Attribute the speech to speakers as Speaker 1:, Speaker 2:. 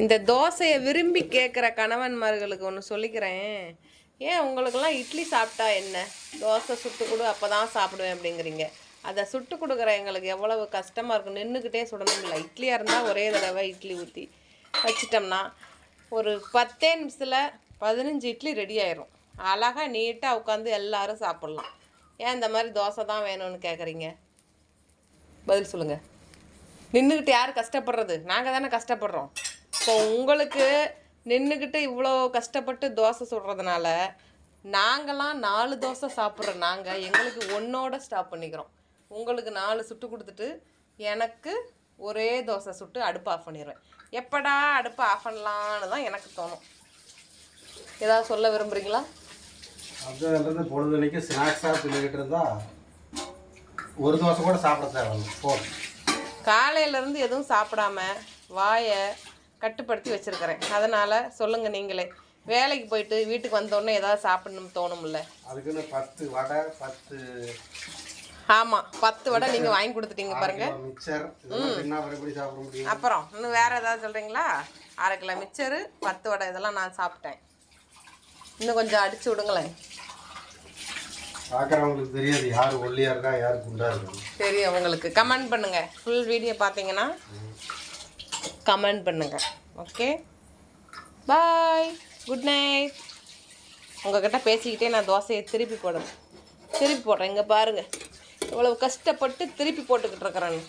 Speaker 1: இந்த தோசையை விரும்பி கேட்குற கணவன்மார்களுக்கு ஒன்று சொல்லிக்கிறேன். ஏன் உங்களுக்கெல்லாம் இட்லி சாப்பிட்டா என்ன? தோசை சுட்டு கொடு அப்போ தான் சாப்பிடுவேன் அப்படிங்கிறீங்க. அதை சுட்டு கொடுக்குற எங்களுக்கு எவ்வளவு கஷ்டமாக இருக்கும் நின்றுக்கிட்டே சுடணும் இல்லை. இட்லியாக இருந்தால் ஒரே தடவை இட்லி ஊற்றி வச்சிட்டோம்னா ஒரு பத்தே நிமிஷத்தில் பதினஞ்சு இட்லி ரெடி ஆயிரும். அழகாக நீட்டாக உட்காந்து எல்லாரும் சாப்பிட்லாம். ஏன் இந்த மாதிரி தோசை தான் வேணும்னு கேட்குறீங்க பதில் சொல்லுங்கள் நின்றுக்கிட்டு யார் கஷ்டப்படுறது? நாங்கள் தானே கஷ்டப்படுறோம். இப்போ உங்களுக்கு நின்றுக்கிட்டு இவ்வளோ கஷ்டப்பட்டு தோசை சுடுறதுனால நாங்களாம் நாலு தோசை சாப்பிட்ற நாங்கள் எங்களுக்கு ஒன்றோட ஸ்டாப் பண்ணிக்கிறோம். உங்களுக்கு நாலு சுட்டு கொடுத்துட்டு எனக்கு ஒரே தோசை சுட்டு அடுப்பு ஆஃப் பண்ணிடுவேன் எப்படா அடுப்பு ஆஃப் பண்ணலான்னு தான் எனக்கு தோணும். ஏதாவது சொல்ல விரும்புகிறீங்களா
Speaker 2: அதுலேருந்து பொழுதுனைக்கு ஸ்நாக்ஸாக தின்னுக்கிட்டு இருந்தா ஒரு தோசை கூட சாப்பிட போதும்
Speaker 1: காலையிலேருந்து எதுவும் சாப்பிடாம வாயை கட்டுப்படுத்தி வச்சுருக்கிறேன். அதனால் சொல்லுங்கள் நீங்களே. வேலைக்கு போயிட்டு வீட்டுக்கு வந்தோடனே ஏதாவது சாப்பிடணும்னு தோணும்ல.
Speaker 2: அதுக்குன்னு பத்து வடை பத்து
Speaker 1: ஆமாம் பத்து வடை நீங்கள் வாங்கி கொடுத்துட்டீங்க பாருங்க.
Speaker 2: அப்புறம்
Speaker 1: இன்னும் வேறு ஏதாவது சொல்கிறீங்களா அரை கிலோ மிச்சரு பத்து வடை இதெல்லாம் நான் சாப்பிட்டேன். இன்னும் கொஞ்சம் அடிச்சு விடுங்களேன்.
Speaker 2: பார்க்குறவங்களுக்கு தெரியாது யார் ஒல்லியாக இருக்கா யார் குண்டா இருக்கா.
Speaker 1: தெரியும் உங்களுக்கு கமெண்ட் பண்ணுங்கள் ஃபுல் வீடியோ பார்த்தீங்கன்னா கமெண்ட் பண்ணுங்கள் ஓகே பாய் குட் நைட் உங்ககிட்ட பேசிக்கிட்டே நான் தோசையை திருப்பி போடுறேன் திருப்பி போடுறேன். இங்கே பாருங்கள் இவ்வளவு கஷ்டப்பட்டு திருப்பி போட்டுக்கிட்டு இருக்கிறேன்னு